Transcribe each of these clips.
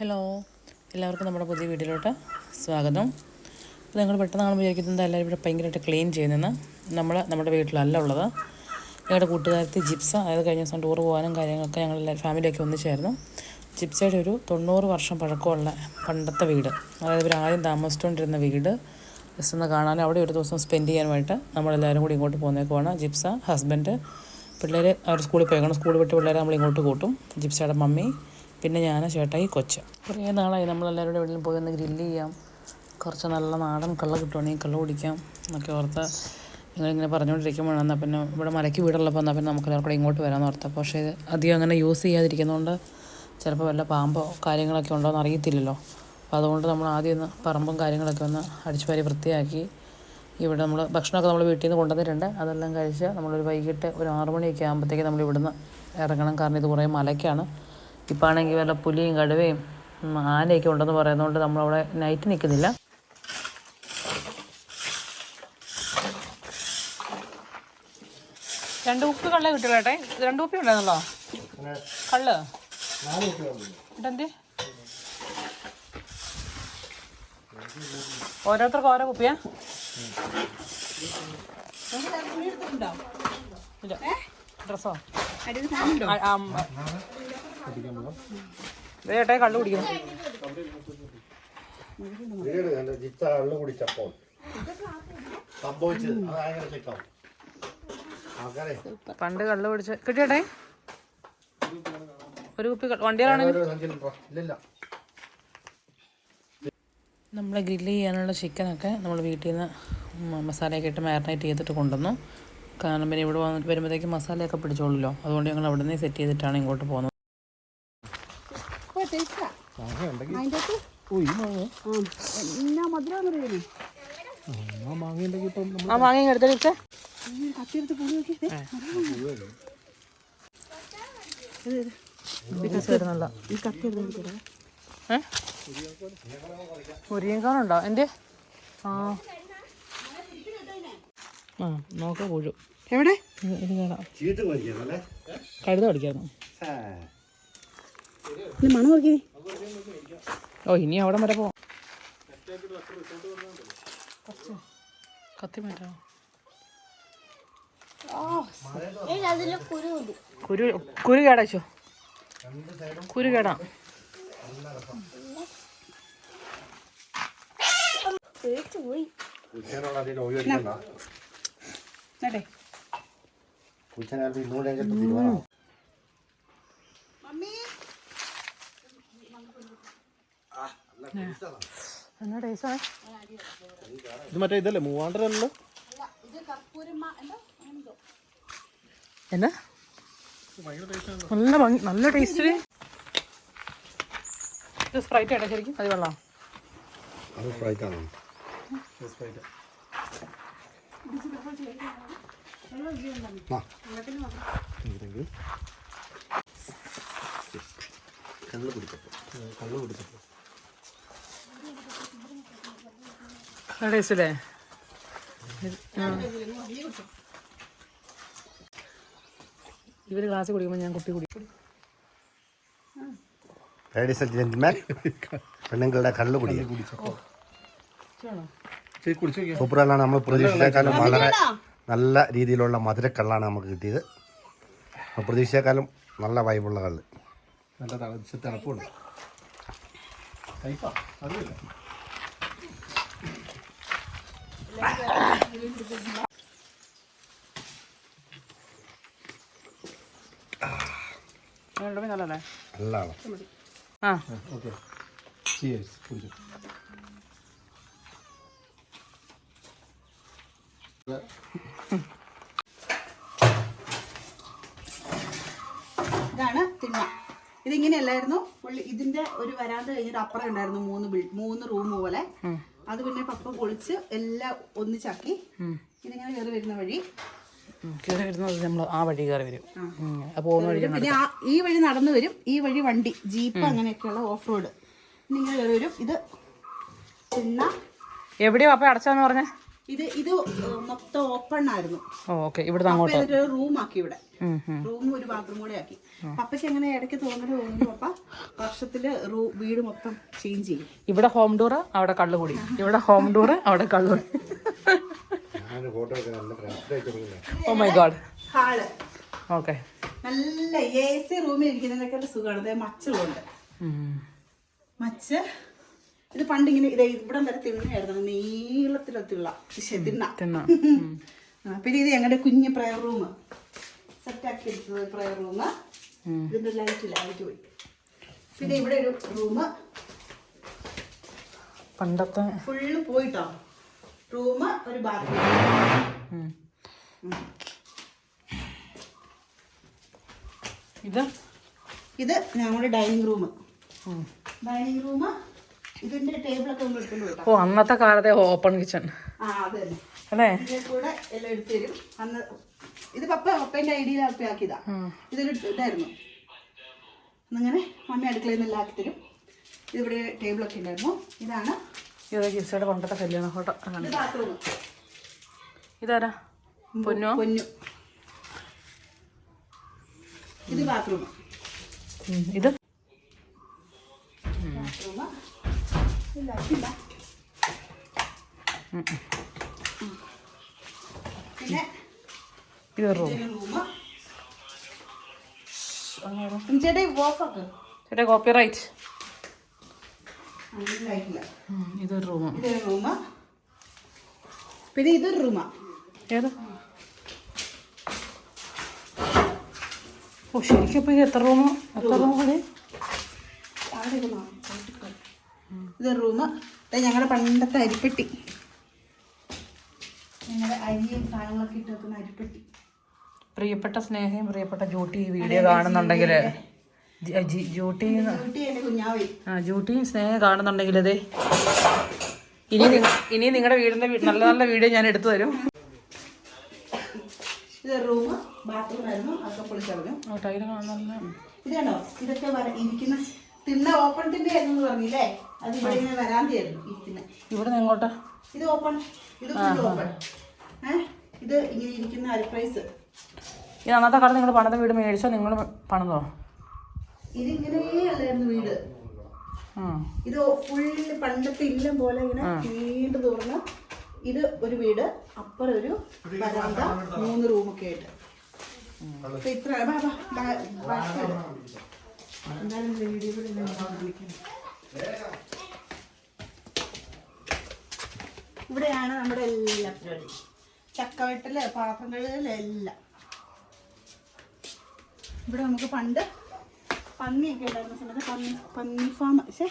Hello എല്ലാവർക്കും നമ്മുടെ പുതിയ വീട്ടിലോട്ട് സ്വാഗതം. അപ്പോൾ നിങ്ങൾ പെട്ടെന്ന് കാണുമ്പോൾ വിചാരിക്കുന്നത് എല്ലാവരും ഇവിടെ ഭയങ്കരമായിട്ട് ക്ലീൻ ചെയ്യുന്നതെന്ന്. നമ്മൾ നമ്മുടെ വീട്ടിലല്ല ഉള്ളത്. ഞങ്ങളുടെ കൂട്ടുകാരത്തി ജിപ്സ അതായത് കഴിഞ്ഞ ദിവസം ടൂർ പോകാനും കാര്യങ്ങളൊക്കെ ഞങ്ങൾ എല്ലാവരും ഫാമിലിയൊക്കെ ഒന്നിച്ചായിരുന്നു. ജിപ്സയുടെ ഒരു തൊണ്ണൂറ് വർഷം പഴക്കമുള്ള പണ്ടത്തെ വീട് അതായത് ഇവർ ആദ്യം താമസിച്ചുകൊണ്ടിരുന്ന വീട്. ജസ്റ്റ് ഒന്ന് കാണാൻ അവിടെ ഒരു ദിവസം സ്പെൻഡ് ചെയ്യാനുമായിട്ട് നമ്മളെല്ലാവരും കൂടി ഇങ്ങോട്ട് പോകുന്നേക്കുവാണ് ജിപ്സ ഹസ്ബൻഡ് പിള്ളേർ അവർ സ്കൂളിൽ പോയേക്കണം. സ്കൂൾ വിട്ട് പിള്ളേരെ നമ്മൾ ഇങ്ങോട്ട് കൂട്ടും. ജിപ്സയുടെ മമ്മി പിന്നെ ഞാൻ ചേട്ടായി കൊച്ച. കുറേ നാളായി നമ്മളെല്ലാവരും കൂടെ പോയി ഒന്ന് ഗ്രില്ല് ചെയ്യാം. കുറച്ച് നല്ല നാടൻ കള്ള കിട്ടുവാണെങ്കിൽ കള്ള കുടിക്കാം എന്നൊക്കെ ഓർത്ത് നിങ്ങളിങ്ങനെ പറഞ്ഞുകൊണ്ടിരിക്കുമ്പോഴാണ് എന്നാൽ പിന്നെ ഇവിടെ മലയ്ക്ക് വീടുള്ളപ്പോൾ എന്നാൽ പിന്നെ നമുക്ക് എല്ലാവർക്കും ഇങ്ങോട്ട് വരാമെന്ന് ഓർത്ത പക്ഷേ അധികം അങ്ങനെ യൂസ് ചെയ്യാതിരിക്കുന്നതുകൊണ്ട് ചിലപ്പോൾ വല്ല പാമ്പോ കാര്യങ്ങളൊക്കെ ഉണ്ടോ എന്ന് അറിയത്തില്ലല്ലോ. അപ്പോൾ അതുകൊണ്ട് നമ്മൾ ആദ്യം ഒന്ന് പറമ്പും കാര്യങ്ങളൊക്കെ ഒന്ന് അടിച്ചുപാരി വൃത്തിയാക്കി ഇവിടെ നമ്മൾ ഭക്ഷണമൊക്കെ നമ്മൾ വീട്ടിൽ നിന്ന് കൊണ്ടുവന്നിട്ടുണ്ട്. അതെല്ലാം കഴിച്ച് നമ്മളൊരു വൈകിട്ട് ഒരു ആറു മണിയൊക്കെ ആകുമ്പോഴത്തേക്ക് നമ്മൾ ഇവിടുന്ന് ഇറങ്ങണം. കാരണം ഇത് കുറേ മലയ്ക്കാണ്. ഇപ്പം ആണെങ്കിൽ വല്ല പുലിയും കടുവയും ആനയൊക്കെ ഉണ്ടെന്ന് പറയുന്നതുകൊണ്ട് നമ്മളവിടെ നൈറ്റ് നിൽക്കുന്നില്ല. രണ്ട് ഉപ്പ് കള്ളേ കിട്ടില്ലേട്ടെ രണ്ട് ഉപ്പി ഉണ്ടായിരുന്നല്ലോ കള്ള്? ഇതെന്ത്? ഓരോരുത്തർക്കും ഓരോ കുപ്പിയാ? ഇല്ല. ഡ്രസ്സോ? കള്ളു വീട് കണ്ട ജിത്ത കള്ളു കുടിച്ചപ്പോൾ. സംഭവിച്ചത്. അത് ഭയങ്കര ചെക്കാവും ആൾക്കാരെ. പണ്ട് കള്ളു കുടിച്ച കിട്ടിയട്ടെ ഒരു കുപ്പി വണ്ടികളാണെങ്കിൽ? ഇല്ലില്ല. നമ്മൾ ഗ്രില്ല് ചെയ്യാനുള്ള ചിക്കനൊക്കെ നമ്മൾ വീട്ടിൽ നിന്ന് മസാലയൊക്കെ ഇട്ട് മാരിനേറ്റ് ചെയ്തിട്ട് കൊണ്ടുവന്നു. കാരണം പിന്നെ ഇവിടെ വന്നിട്ട് വരുമ്പോഴത്തേക്ക് മസാലയൊക്കെ പിടിച്ചോളൂല്ലോ അതുകൊണ്ട് ഞങ്ങൾ അവിടെ നിന്ന് സെറ്റ് ചെയ്തിട്ടാണ് ഇങ്ങോട്ട് പോകുന്നത്. ആ മാങ്ങ എടുത്ത് വെച്ചേ വരുന്നല്ല ഏ മുരിയങ്കാനുണ്ടോ എന്റെ ആ. ആ നോക്ക പോഴു. എവിടെ? കഴുത കടിക്കായിരുന്നു മണം നോക്കി ഓ ഇനി അവിടെ വരെ പോവാം. കത്തി. മാറ്റാമോ കുരു കുരു കേടാച്ചോ കുരു കേടാ. ഉച്ചനോട് എന്നാ ടേസ്റ്റാണ് ഇത് മറ്റേ ഇതല്ലേ മൂവാണ്ടരല്ലോ എന്നാ? നല്ല ഭംഗി നല്ല ടേസ്റ്റ് ഇത് സ്പ്രൈറ്റ് ആയിട്ടാ ശരിക്കും? അത് വെള്ളം അത് ഫ്രൈറ്റാണോ കള്ളു കുടിച്ചപ്പോൾ കള്ളു കുടിച്ചപ്പോൾ നല്ല ടേസ്റ്റ് അല്ലേ ഇവർ ഗ്ലാസ് കുടിക്കുമ്പോൾ ഞാൻ കുപ്പി കുടിക്കും ലേഡീസ് ആൻഡ് ജെന്റിൽമാൻ പെണ്ണുങ്ങളുടെ കള്ളു കുടി സൂപ്പറാണ്. നമ്മൾ പ്രതീക്ഷിച്ചേക്കാളും വളരെ നല്ല രീതിയിലുള്ള മധുരക്കള്ളാണ് നമുക്ക് കിട്ടിയത്. പ്രതീക്ഷിച്ചേക്കാളും നല്ല വൈബുള്ള കള്ള്. നല്ല തണുപ്പുണ്ട്. ആ ഇതാണ് തിണ്ണ ഇതിങ്ങനെയല്ലായിരുന്നു. ഇതിന്റെ ഒരു വരാന്ത് കഴിഞ്ഞിട്ട് അപ്പുറം ഉണ്ടായിരുന്നു മൂന്ന് മൂന്ന് റൂം പോലെ. അത് പിന്നെ പപ്പ പൊളിച്ച് എല്ലാം ഒന്നിച്ചാക്കി ഇതിങ്ങനെ കയറി വരുന്ന വഴി. കയറി വരുന്നത് നമ്മൾ ആ വഴി കയറി വരും. അപ്പോൾ പിന്നെ ഈ വഴി നടന്നു വരും. ഈ വഴി വണ്ടി ജീപ്പ് അങ്ങനെയൊക്കെയുള്ള ഓഫ് റോഡ് ഇങ്ങനെ കയറി വരും. ഇത് തിണ്ണ എവിടെയോ അപ്പം അടച്ചാന്ന് പറഞ്ഞേ? ഇത് ഇത് മൊത്തം ഓപ്പൺ ആയിരുന്നു. ഇവിടെ ഓക്കെ അങ്ങോട്ട്. റൂം ആക്കി ഇവിടെ. ഉം. ഒരു ബാത്റൂം കൂടെ ആക്കി. പപ്പയ്ക്ക് എങ്ങനെ ഇടയ്ക്ക് തോന്നുന്നത് തോന്നുന്നു പപ്പ വർഷത്തിൽ റൂ വീട് മൊത്തം ചേഞ്ച് ചെയ്യും. ഇവിടെ ഹോം ടൂറ് അവിടെ കള്ളുകൂടി ഇവിടെ ഹോം ടൂറ് അവിടെ കള്ളുകൂടി oh my god hall. Okay നല്ല എ സി റൂമിൽ ഇരിക്കുന്നതിനൊക്കെ സുഖമാണ്. മച്ചുണ്ട് മച്ചുകളുണ്ട് മച്ച് ഇത് പണ്ട് ഇങ്ങനെ ഇത് ഇവിടം വരെ തിണ്ണയായിരുന്നു നീളത്തിലെ തിള്ള തിണ്ണ. പിന്നെ ഇത് ഞങ്ങളുടെ കുഞ്ഞ് പ്രയർ റൂം സെറ്റാക്കി എടുത്തത് പ്രയർ റൂം ഇതിന്റെ ലൈറ്റ് ലൈറ്റ് പോയി. പിന്നെ ഇവിടെ ഒരു റൂം പണ്ടത്തെ ഫുള്ള് പോയിട്ടോ? റൂം ഒരു ബാത്റൂം. ഇത്? ഇത് ഞങ്ങളുടെ ഡൈനിങ് റൂം. ഡൈനിങ് റൂം ഇതിന്റെ ടേബിളൊക്കെ എടുത്തോണ്ട് ഓ അന്നത്തെ കാലത്തെ ഓപ്പൺ കിച്ചൺ ആ അത് തന്നെ അല്ലേ? കൂടെ എല്ലാം എടുത്തു തരും. അന്ന് ഇത് പപ്പ പപ്പേന്റെ ഐഡിയയിൽ ആക്കിയതാ. ഇതൊരു ഇതായിരുന്നു. അങ്ങനെ മമ്മി അടുക്കളയിൽ നിന്നെല്ലാം ആക്കി തരും. ഇതിവിടെ ടേബിളൊക്കെ ഉണ്ടായിരുന്നു ഇതാണ് ഇത് ജിപ്സയുടെ പണ്ടത്തെ കല്യാണ ഫോട്ടോ. ബാത്റൂം. ഇതാരാ? പൊന്നു? പൊന്നു. ഇത് ബാത്റൂം. ഇത് ഇത് റൂം ചേട്ടാ കോപ്പി റൈറ്റ് ഇതൊരു പിന്നെ ഇതൊരു റൂമാ. ഏതാ? ഓ ശരിക്കും ഇത് എത്ര റൂം എത്ര റൂം കൂടി അവിടെ റൂമ്. ഇത് ഞങ്ങളുടെ പണ്ടത്തെ അരിപ്പെട്ടി. ഞങ്ങളുടെ അരിയും സാധനങ്ങളൊക്കെ ഇട്ട് വെക്കുന്ന അരിപ്പെട്ടി. പ്രിയപ്പെട്ട സ്നേഹയും പ്രിയപ്പെട്ട ജൂട്ടി ഈ വീഡിയോ കാണുന്നുണ്ടെങ്കിൽ ജൂട്ടി കുഞ്ഞാവി. ആ ജൂട്ടിയും സ്നേഹം കാണുന്നുണ്ടെങ്കിൽ അതെ ഇനി ഇനി നിങ്ങളുടെ വീടിന്റെ നല്ല നല്ല വീഡിയോ ഞാൻ എടുത്തു തരും. ഇതൊരു റൂം ബാത്റൂം ആയിരുന്നു അതൊക്കെ പൊളിച്ചറിഞ്ഞു ആ ടൈൽ കാണുന്ന ഇതാണോ ഇതൊക്കെ ഇരിക്കുന്ന തിണ്ണ ഓപ്പൺ തിണ്ണ ആയിരുന്നു പറഞ്ഞില്ലേ? അത് ഇവിടെ ഇങ്ങനെ വരാന്തിയായിരുന്നു ഇരിക്കുന്നത് ഇവിടെ എങ്ങോട്ടാ? ഇത് ഓപ്പൺ ഇത് ഓപ്പൺ ഏഹ് ഇത് ഇങ്ങനെ ഇരിക്കുന്ന അരിപ്രൈസ് ഇത് അന്നത്തെ കാലത്ത് നിങ്ങൾ വീട് മേടിച്ചോ? നിങ്ങൾ പണിതോ? ഇതിങ്ങനെ അല്ലായിരുന്നു വീട്. ഇത് ഫുള്ള് പണ്ടത്തെ ഇല്ലം പോലെ ഇങ്ങനെ നീണ്ടു തുറന്ന് ഇത് ഒരു വീട് അപ്പുറം ഒരു വരാന്ത മൂന്ന് റൂമൊക്കെ ആയിട്ട്. ഇത്ര എന്തായാലും വീഡിയോ കൂടെ ഇവിടെയാണ് നമ്മുടെ എല്ലാ പരിപാടി. ചക്കവെട്ടൽ പാത്രം കഴുകൽ എല്ലാം. ഇവിടെ നമുക്ക് പണ്ട് പന്നിയൊക്കെ ഉണ്ടായിരുന്ന സമയത്ത് പന്നി പന്നി ഫാം പക്ഷേ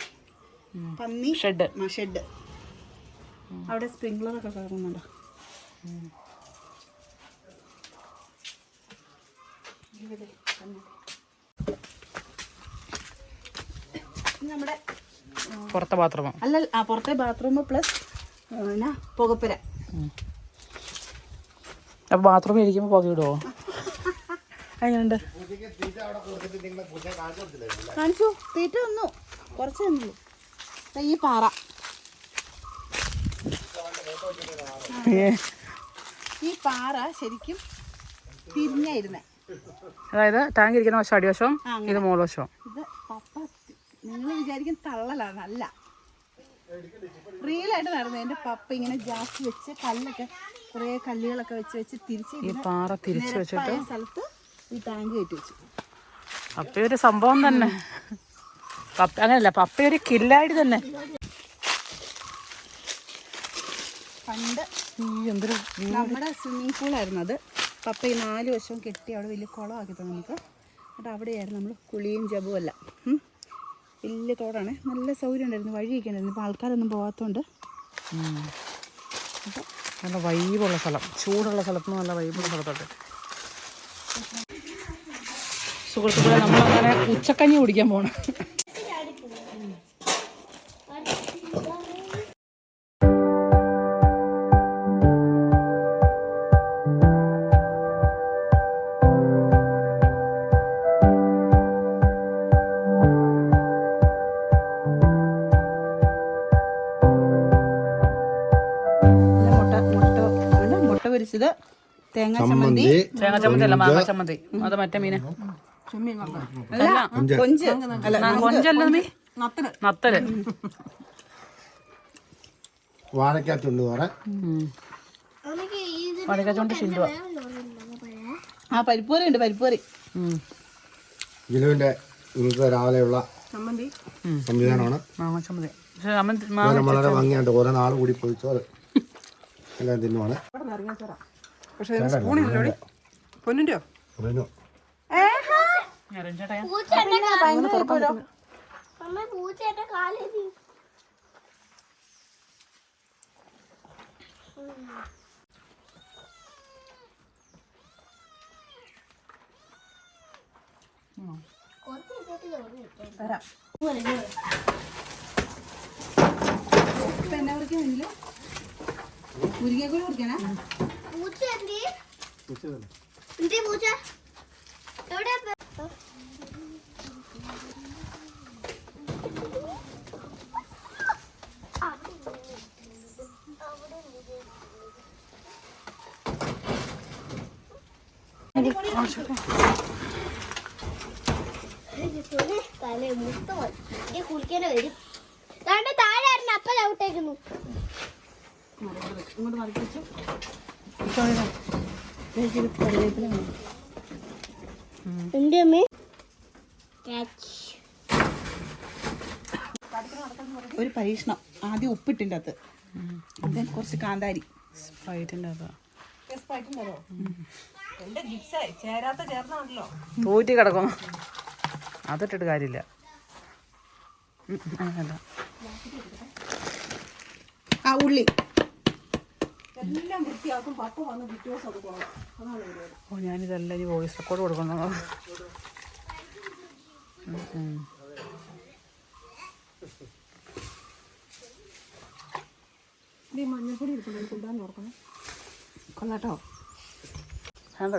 പന്നി ഷെഡ് ഷെഡ് അവിടെ സ്പ്രിംഗ്ലറൊക്കെ കയറുന്നുണ്ടോ ഇവിടെ നമ്മുടെ പുറത്തെ ബാത്റൂം അല്ല ആ പുറത്തെ ബാത്റൂം പ്ലസ് പിന്നെ പുകപ്പുര. അപ്പൊ ബാത്റൂമിൽ ഇരിക്കുമ്പോൾ പുക ഇടുവോ? അതിനുണ്ട് കാണിച്ചു തീറ്റ തന്നു കുറച്ച് തന്നു ഈ പാറ. ഈ പാറ ശരിക്കും തിരിഞ്ഞായിരുന്നേ അതായത് ടാങ്ക് ഇരിക്കുന്ന വശം അടിവശം ഇത് മോൾ വശം ഇത് പപ്പ നിങ്ങൾ വിചാരിക്കും തള്ളലാണ് അല്ല റിയലായിട്ട് നടന്നു. എന്റെ പപ്പ ഇങ്ങനെ ജാസ്തി വെച്ച് കല്ലൊക്കെ കുറേ കല്ലുകളൊക്കെ വെച്ച് വെച്ച് തിരിച്ച് പാറ തിരിച്ചു വെച്ചിട്ട്? സ്ഥലത്ത് ഈ ടാങ്ക് കയറ്റി വെച്ചു. പപ്പ ഒരു സംഭവം തന്നെ. പപ്പ അങ്ങനല്ല പപ്പയൊരു ഒരു കില്ലാടി തന്നെ. പണ്ട് നമ്മുടെ സ്വിമ്മിംഗ് പൂളായിരുന്നു അത്. പപ്പ ഈ നാല് വശവും കെട്ടി അവിടെ വലിയ കുളമാക്കി തന്നെ നമുക്ക്. എന്നിട്ട് അവിടെയായിരുന്നു നമ്മൾ കുളിയും ജപവും എല്ലാം. വലിയ തോടാണ്. നല്ല സൗകര്യം ഉണ്ടായിരുന്നു വഴിയൊക്കെ ഉണ്ടായിരുന്നു ഇപ്പോൾ ആൾക്കാരൊന്നും പോകാത്തതുകൊണ്ട് അപ്പോൾ നല്ല വൈബുള്ള സ്ഥലം. ചൂടുള്ള സ്ഥലത്ത് നല്ല വൈബുള്ള സ്ഥലത്തോട്ട്. സുഹൃത്തുക്കളെ നമ്മളങ്ങനെ ഉച്ചക്കഞ്ഞി കുടിക്കാൻ പോണം. തേങ്ങ ചമ്മന്തി തേങ്ങ ചമ്മന്തി അല്ല മാങ്ങ ചമ്മന്തി. അത് മറ്റേ മീന്. അല്ല കൊഞ്ച്. അല്ല ആ, കൊഞ്ചല്ല മീ നത്തൽ. വാഴക്കാത്തുണ്ട് വേറെ. ആ പരിപ്പൂരി ഉണ്ട് പരിപ്പൂരി ജിലുവിന്റെ ഇന്നത്തെ രാവിലെയുള്ള സംവിധാനമാണ്. വളരെ ഭംഗിയായിട്ട് ഓരോ നാൾ കൂടി പൊതിച്ചോറ് എല്ലാം തിന്നുവാണ്. പൊന്നിന്റെയോ? അതിനു ചേട്ടാ അമ്മ പൂച്ചേട്ട കാലേരി വരാം. ഇപ്പൊ എന്നാ കുടിക്കാൻ വേണ്ടിയില്ല? മുരിങ്ങക്കൂടി കുടിക്കാനാ പൂച്ച എന്തി എന്തി പൂച്ച? എവിടെ? തലേ മുത്ത കുളിക്കാനേ വരും താണ്ടെ താഴെ ആയിരുന്നു അപ്പ ചവിട്ടേക്കുന്നു ഇങ്ങോട്ട് മടക്കി വെച്ചു എന്റെ അമ്മേ? ഒരു പരീക്ഷണം. ആദ്യം ഉപ്പിട്ടിന്റെ അത് then കുറച്ച് കാന്താരി. സ്പ്രൈറ്റിന്റെ അതാ തോറ്റി കിടക്കും അതിട്ടിട്ട് കാര്യമില്ല. ആ ഉള്ളി. എല്ലാം വൃത്തിയാക്കും. പപ്പ വന്ന് പിറ്റേ ദിവസം അത് കൊള്ളാം അതാണ് പരിപാടി. ഓ ഞാനിതെല്ലാം ഇനി വോയിസ് റെക്കോർഡ് കൊടുക്കുന്നു ഉം, ഓർക്കണം. കൊള്ളാട്ടോ. വേണ്ട,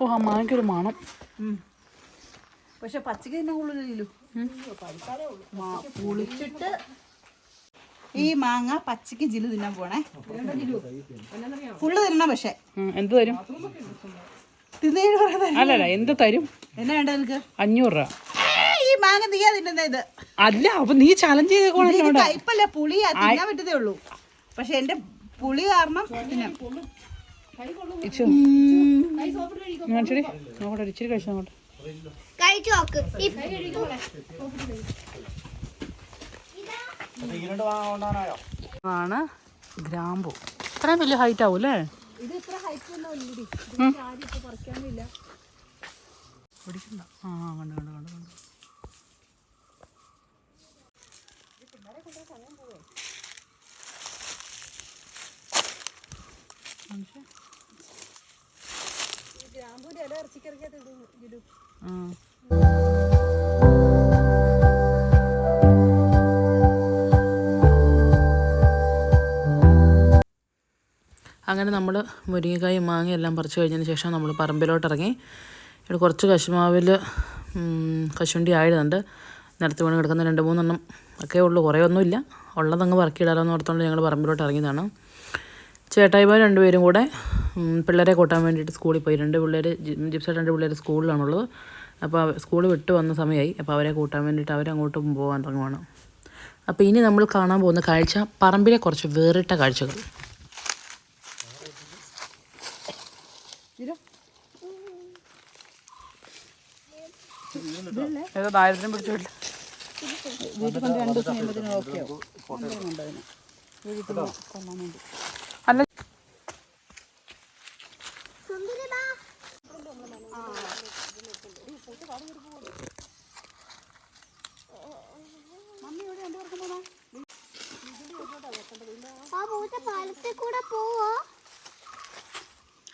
ഓ ആ മാങ്ങയ്ക്കൊരു മണം. പക്ഷെ പച്ചക്ക് തന്നെ ഉള്ളിലു പുളിച്ചിട്ട് ഈ മാങ്ങ പച്ചക്ക് ജിൽ തിന്നാൻ പോണേ. ഫുള്ള് തിന്നണം പക്ഷെ. എന്ത് തരും? അല്ലല്ല എന്ത് തരും? എന്നാ വേണ്ട നിനക്ക്? അഞ്ഞൂറ് രൂപ. ഈ മാങ്ങ നീയാ തിന്നുന്ന ഇത്. അല്ല അപ്പൊ നീ ചലഞ്ച് കയ്പല്ല പുളി തിന്നാൻ പറ്റതേ ഉള്ളൂ. പക്ഷെ എന്റെ പുളി കാരണം നോക്കട്ടെ ഇച്ചിരി കഴിച്ചു നോക്കട്ടെ. കഴിച്ചു നോക്ക്. ആണ് ഗ്രാമ്പു. ഇത്രയും വലിയ ഹൈറ്റ് ആവും അല്ലേ? പിടിക്കണ്ട ആ കണ്ടു കണ്ടു കണ്ടു കണ്ടു. അങ്ങനെ നമ്മൾ മുരിങ്ങക്കായും മാങ്ങയും എല്ലാം പറിച്ചു കഴിഞ്ഞതിന് ശേഷം നമ്മൾ പറമ്പിലോട്ട് ഇറങ്ങി ഇവിടെ കുറച്ച് കശുമാവിൽ കശുവണ്ടി ആയതുണ്ട്. നിലത്ത് വീണ് കിടക്കുന്ന രണ്ട് മൂന്നെണ്ണം ഒക്കെ ഉള്ളൂ. കുറേ ഒന്നുമില്ല. ഉള്ളതങ്ങ് പറക്കിയിടാലോ എന്ന് ഓർത്തുകൊണ്ട് ഞങ്ങൾ പറമ്പിലോട്ട് ഇറങ്ങിയതാണ്. ചേട്ടായിമാർ രണ്ടുപേരും കൂടെ പിള്ളേരെ കൂട്ടാൻ വേണ്ടിയിട്ട് സ്കൂളിൽ പോയി. രണ്ട് പിള്ളേർ ജിപ്സ രണ്ട് പിള്ളേർ സ്കൂളിലാണുള്ളത്. അപ്പോൾ സ്കൂൾ വിട്ട് വന്ന സമയമായി അപ്പോൾ അവരെ കൂട്ടാൻ വേണ്ടിയിട്ട് അവരങ്ങോട്ട് പോകാൻ തുടങ്ങുവാണ്. അപ്പോൾ ഇനി നമ്മൾ കാണാൻ പോകുന്ന കാഴ്ച പറമ്പിലെ കുറച്ച് വേറിട്ട കാഴ്ചകൾ. ഏതോ ദാരിദ്ര്യം വീട്ടിൽ കൊണ്ട് രണ്ട് ദിവസം കഴിയുമ്പോഴത്തേനും ഓക്കെ ആവും കൊള്ളാൻ വേണ്ടി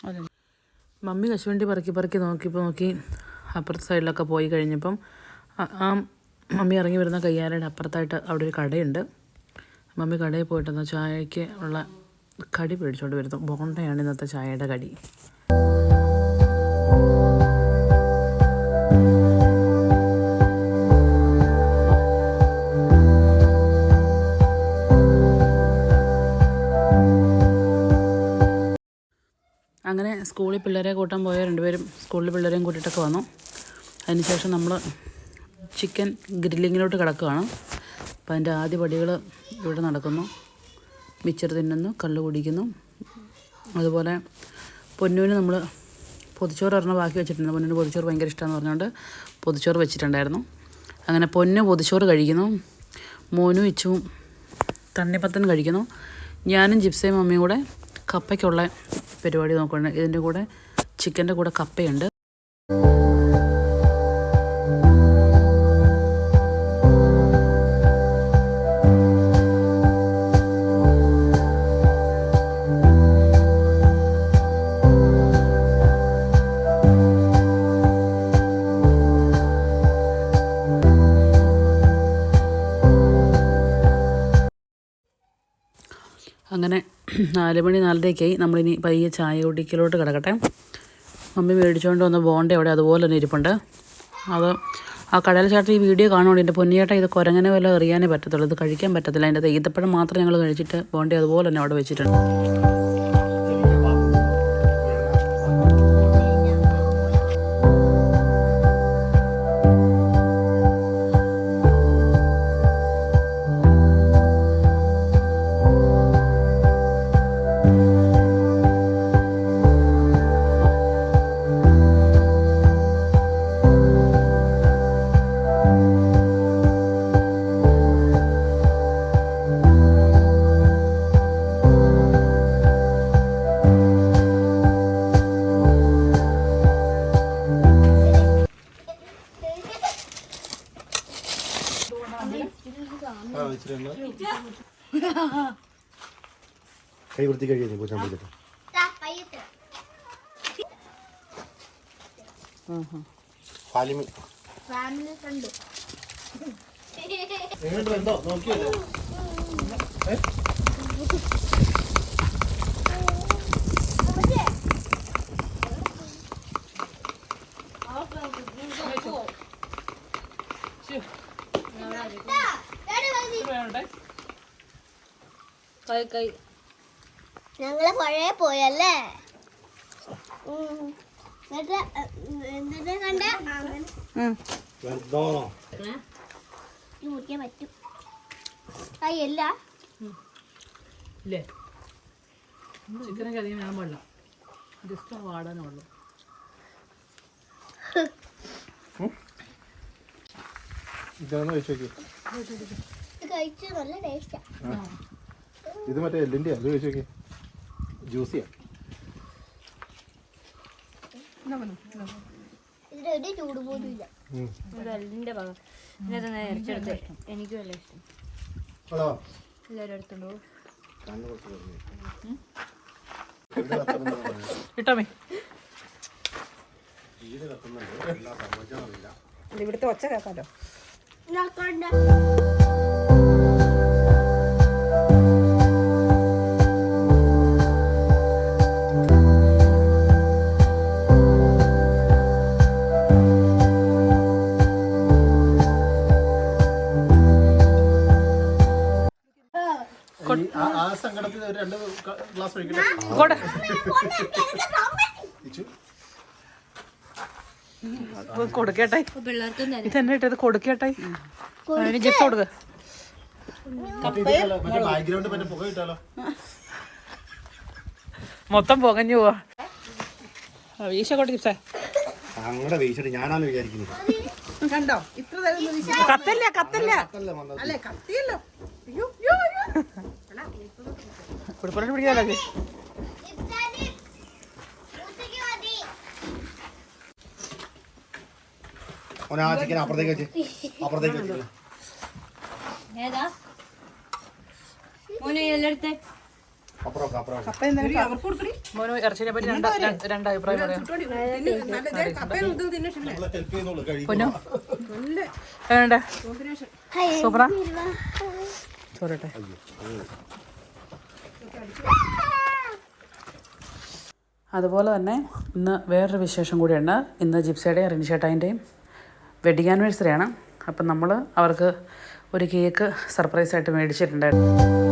അല്ല. മമ്മി കശുവണ്ടി പറക്കി പറക്കി നോക്കിയപ്പോൾ നോക്കി അപ്പുറത്തെ സൈഡിലൊക്കെ പോയി കഴിഞ്ഞപ്പം ആ- മമ്മി ഇറങ്ങി വരുന്ന കയ്യാലയുടെ അപ്പുറത്തായിട്ട് അവിടെ ഒരു കടയുണ്ട്. മമ്മി കടയിൽ പോയിട്ടെന്ന് ചായയ്ക്ക് ഉള്ള കടി മേടിച്ചുകൊണ്ട് വരുന്നു. ബോണ്ടയാണ് ഇന്നത്തെ ചായയുടെ കടി. അങ്ങനെ സ്കൂളിൽ പിള്ളേരെ കൂട്ടാൻ പോയ രണ്ടുപേരും സ്കൂളിൽ പിള്ളേരെയും കൂട്ടിയിട്ടൊക്കെ വന്നു. അതിനുശേഷം നമ്മൾ ചിക്കൻ ഗ്രില്ലിങ്ങിലോട്ട് കിടക്കുകയാണ്. അപ്പോൾ അതിന്റെ ആദ്യ പടികൾ ഇവിടെ നടക്കുന്നു. മിച്ചർ തിന്നുന്നു കള്ള് കുടിക്കുന്നു. അതുപോലെ പൊന്നുവിന് നമ്മൾ പൊതിച്ചോറ് ഒരെണ്ണം ബാക്കി വെച്ചിട്ടുണ്ട്. പൊന്നിന് പൊതിച്ചോറ് ഭയങ്കര ഇഷ്ടമെന്ന് പറഞ്ഞുകൊണ്ട് പൊതിച്ചോറ് വെച്ചിട്ടുണ്ടായിരുന്നു. അങ്ങനെ പൊന്ന് പൊതിച്ചോറ് കഴിക്കുന്നു. മോനും ഇച്ചുവും തണ്ണിപ്പത്തൻ കഴിക്കുന്നു. ഞാനും ജിപ്സയും മമ്മിയും കൂടെ കപ്പയ്ക്കുള്ള പരിപാടി നോക്കുന്നുണ്ട്. ഇതിന്റെ കൂടെ ചിക്കന്റെ കൂടെ കപ്പയുണ്ട്. നാല് മണി നാലരയ്ക്കായി നമ്മളിനി പയ്യെ ചായ കുടിക്കലോട്ട് കിടക്കട്ടെ. മമ്മി മേടിച്ചുകൊണ്ട് വന്ന ബോണ്ട അവിടെ അതുപോലെ തന്നെ ഇരിപ്പുണ്ട്. അത് ആ കടയിൽ ചേട്ടൻ ഈ വീഡിയോ കാണുകൊണ്ട് എന്റെ പൊന്നിയേട്ട ഇത് കുരങ്ങനെ വല്ല എറിയാനേ പറ്റത്തുള്ളൂ. ഇത് കഴിക്കാൻ പറ്റത്തില്ല. അതിന്റെ ഈത്തപ്പഴം മാത്രം ഞങ്ങൾ കഴിച്ചിട്ട് ബോണ്ട അതുപോലെ തന്നെ അവിടെ വെച്ചിട്ടുണ്ട്. കൈ വൃത്തി കഴിയുന്നു ദാ, പയ്യത്ത്. പാലിമി ഫാമിലി കണ്ടു എന്തോ നോക്കിയല്ലോ ഞങ്ങൾ പുഴയെ പോയല്ലേ. എന്നിട്ട് എന്നിട്ട് കണ്ട? ഇത് മുറിക്കാൻ പറ്റും. അയ്യല്ല ഇല്ലേ. ചിക്കനൊക്കെ അധികം ഞാൻ പാടില്ല ജസ്റ്റ് വാടാനേ ഉള്ളൂ. ഇതൊന്ന് കഴിച്ചു നോക്കി. ഇത് കഴിച്ചു നല്ല ടേസ്റ്റാ ഇത് മറ്റേ എല്ലിന്റെ അത് കഴിച്ചു നോക്കി. ജ്യൂസിയാ. ഇതിന് ഒരു ചൂട് പോലും ഇല്ല. ഭാഗം ഇതിനകത്ത് ഞാൻ ഇറച്ചെടുത്ത് എനിക്കും അല്ല ഇഷ്ടം. ഹലോ എല്ലാവരും എടുത്തോണ്ടോ? ഇട്ടോമേ. ഇവിടുത്തെ ഒച്ച കേൾക്കാലോ. ഒരു രണ്ട് ഗ്ലാസ് ഒഴിക്കട്ടെ? ഇച്ചു. കൊടുക്കട്ടെ. ഇതെന്നെ ഇട്ടത് കൊടുക്കട്ടെ ജിപ്സ് കൊടുക്ക. മൊത്തം പുകഞ്ഞു പോവാ. വീശക്കോട്ടെ ജിപ്സേ അങ്ങടെ വീശിട്ട് ഞാനാണ് വിചാരിക്കുന്നത് കണ്ടോ? ഇത്ര വീശി- കത്തല്ല കത്തല്ല. അല്ലേ കത്തിയല്ലോ. ഉച്ചയ്ക്ക് മതി ഓനാ ചിക്കൻ അപ്പുറത്തേക്ക് വെച്ച്. അപ്പുറത്തേക്ക് വെച്ച്. ഏതാ? മോനെ എല്ലായിടത്തെ മോന് ഇറച്ചിനെ പറ്റി രണ്ട് രണ്ട് അഭിപ്രായം പറയാം. പൊന്നു? നല്ല വേണ്ട. കോമ്പിനേഷൻ. സൂപ്പറാ ചോരട്ടെ അതുപോലെ തന്നെ ഇന്ന് വേറൊരു വിശേഷം കൂടിയുണ്ട്. ഇന്ന് ജിപ്സയുടെയും റിനിഷേട്ടായിന്റെയും വെഡിങ് ആനിവേഴ്സറിയാണ് അപ്പം നമ്മൾ അവർക്ക് ഒരു കേക്ക് സർപ്രൈസായിട്ട് മേടിച്ചിട്ടുണ്ടായിരുന്നു.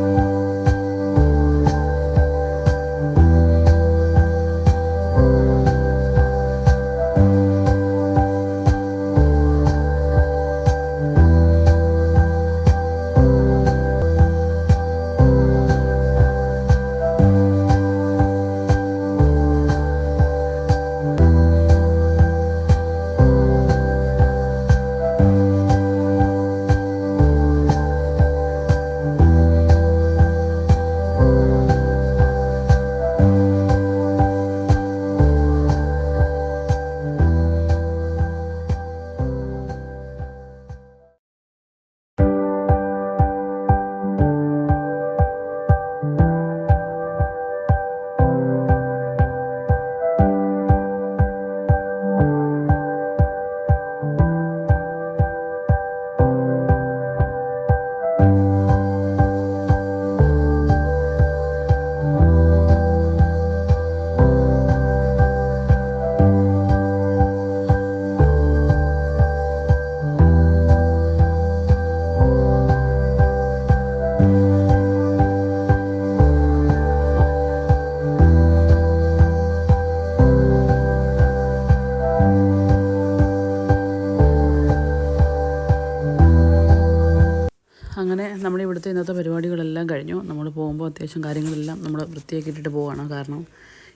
അത്യാവശ്യം കാര്യങ്ങളെല്ലാം നമ്മൾ വൃത്തിയാക്കി ഇട്ടിട്ട് പോവുകയാണ് കാരണം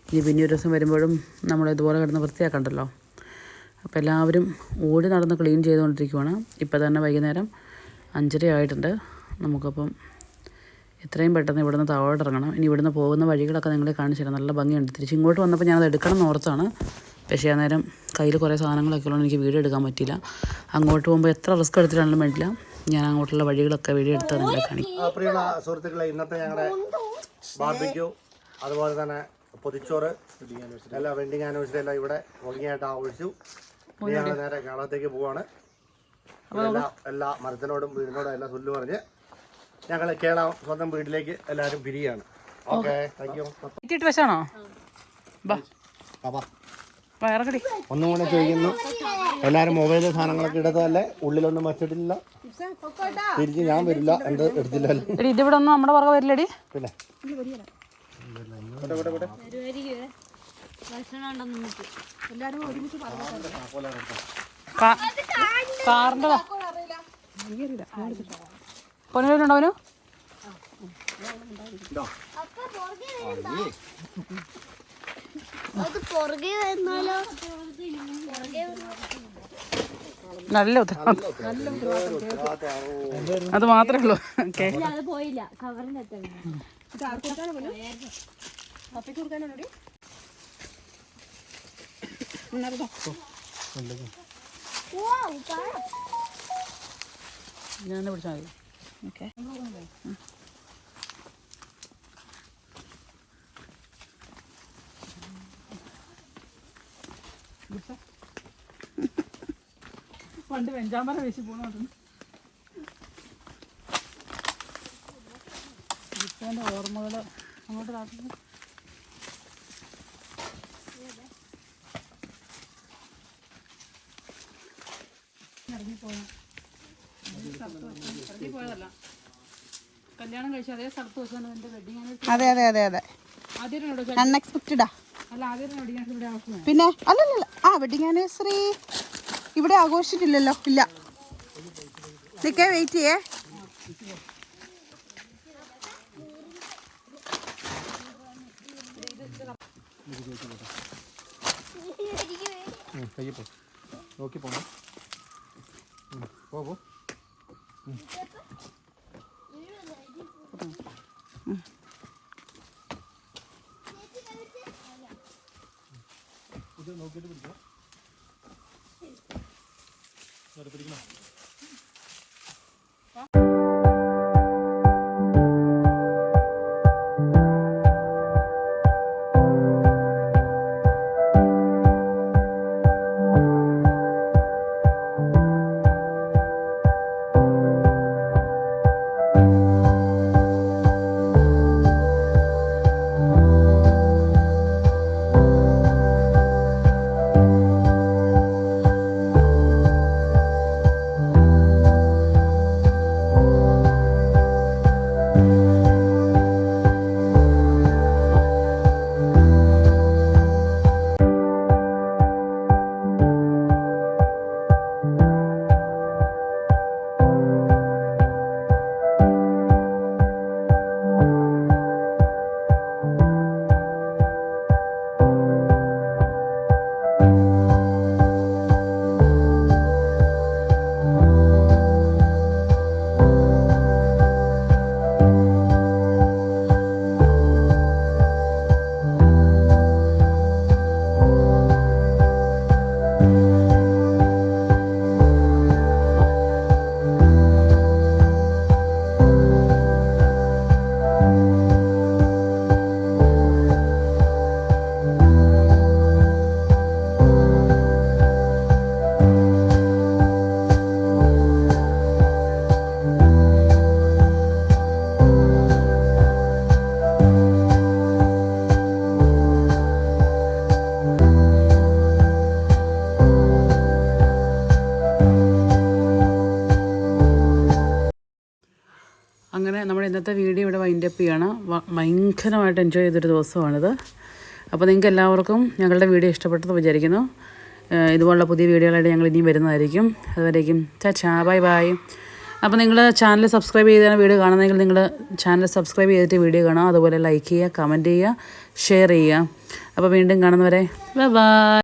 ഇനി പിന്നെ ഒരു ദിവസം വരുമ്പോഴും നമ്മൾ ഇതുപോലെ കിടന്ന് വൃത്തിയാക്കണ്ടല്ലോ. അപ്പോൾ എല്ലാവരും ഓടി നടന്ന് ക്ലീൻ ചെയ്തുകൊണ്ടിരിക്കുവാണ്. ഇപ്പോൾ തന്നെ വൈകുന്നേരം അഞ്ചര ആയിട്ടുണ്ട്. നമുക്കപ്പം എത്രയും പെട്ടെന്ന് ഇവിടുന്ന് താഴോട്ട് ഇറങ്ങണം ഇനി ഇവിടുന്ന് പോകുന്ന വഴികളൊക്കെ നിങ്ങളെ കാണിച്ചു തരാം. നല്ല ഭംഗിയുണ്ട്. തിരിച്ച് ഇങ്ങോട്ട് വന്നപ്പോൾ ഞാനത് എടുക്കണം എന്ന് ഓർത്താണ്. പക്ഷേ ആ നേരം കയ്യിൽ കുറേ സാധനങ്ങളൊക്കെ ഉള്ളതുകൊണ്ട് എനിക്ക് വീഡിയോ എടുക്കാൻ പറ്റിയില്ല. അങ്ങോട്ട് പോകുമ്പോൾ എത്ര റിസ്ക് എടുത്തിട്ടാണെങ്കിലും വേണ്ടില്ല. ഞാൻ അങ്ങോട്ടുള്ള വഴികളൊക്കെ വീഡിയോ എടുത്ത് നിങ്ങളെ കാണിക്കും. പ്രിയമുള്ള സുഹൃത്തുക്കളെ ഇന്നത്തെ ഞങ്ങളുടെ ബാർബിക്യൂ അതുപോലെ തന്നെ പൊതിച്ചോറ് എല്ലാ വെഡിങ് ആനിവേഴ്സറി എല്ലാം ഇവിടെ ഭംഗിയായിട്ട് ആഘോഷിച്ചു. ഞങ്ങൾ നേരെ കേരളത്തേക്ക് പോവാണ്. എല്ലാ എല്ലാ മരത്തിനോടും വീടിനോടും എല്ലാം സുല്ലു പറഞ്ഞ് ഞങ്ങൾ കേരള സ്വന്തം വീട്ടിലേക്ക് എല്ലാവരും പിരിയാണ്. ഓക്കെ താങ്ക് യു ഒന്നും കൂടെ ചോദിക്കുന്നു. എല്ലാവരും മൊബൈൽ സാധനങ്ങളൊക്കെ ഇടത്തല്ലേ ഉള്ളിലൊന്നും വെച്ചിട്ടില്ല. തിരിച്ച് ഞാൻ വരില്ല എന്റെ എടുത്തില്ല എടി ഇതിവിടെ ഒന്നും നമ്മുടെ പുറകെ വരില്ലടി. പിന്നെ. കാറിന്റെ പൊന്നിലുണ്ടോ അവനു അപ്പ പുറകെ വരുന്നോ? അത് പുറകെ വന്നാലോ? പുറകെ നല്ല ഉത്തരവാദിത്വം അത് മാത്രമേ ഉള്ളൂ. ഓക്കെ പോയില്ല. ഞാൻ പിടിച്ചാൽ മതി. ഓക്കെ പണ്ട് വെഞ്ചാമ്പല വീശി പോണോണ്ട്. ജിത്തേന്റെ ഓർമ്മകൾ അങ്ങോട്ട് കാട്ടുന്നു ഇറങ്ങിപ്പോയതല്ല കല്യാണം കഴിച്ച അതേ സ്ഥലത്ത് വെച്ചാണ് എന്റെ വെഡിങ് ആനിവേഴ്സറി അതെ അതെ അതെ അതെ. അൺഎക്സ്പെക്റ്റഡാ അല്ല ആദ്യം പിന്നെ അല്ലല്ല ആ വെഡിങ് ആനിവേഴ്സറി ഇവിടെ ആഘോഷിച്ചിട്ടില്ലല്ലോ ഇല്ല നിൽക്കേ വെയിറ്റ് ചെയ്യേ പോ നോക്കി പോ ഇത് നോക്കിയിട്ട് പിടിക്കണം അത് പിടിക്കണം വ- ഭയങ്കരമായിട്ട് എൻജോയ് ചെയ്തൊരു ദിവസമാണിത്. അപ്പോൾ നിങ്ങൾക്ക് എല്ലാവർക്കും ഞങ്ങളുടെ വീഡിയോ ഇഷ്ടപ്പെട്ടെന്ന് വിചാരിക്കുന്നു. ഇതുപോലുള്ള പുതിയ വീഡിയോകളായിട്ട് ഞങ്ങൾ ഇനിയും വരുന്നതായിരിക്കും. അതുവരേക്കും ചാ ബൈ ബൈ. അപ്പോൾ നിങ്ങൾ ചാനൽ സബ്സ്ക്രൈബ് ചെയ്താണ് വീഡിയോ കാണുന്നതെങ്കിൽ നിങ്ങൾ ചാനൽ സബ്സ്ക്രൈബ് ചെയ്തിട്ട് വീഡിയോ കാണാം അതുപോലെ ലൈക്ക് ചെയ്യുക കമന്റ് ചെയ്യുക ഷെയർ ചെയ്യുക. അപ്പോൾ വീണ്ടും കാണുന്നവരെ ബൈ.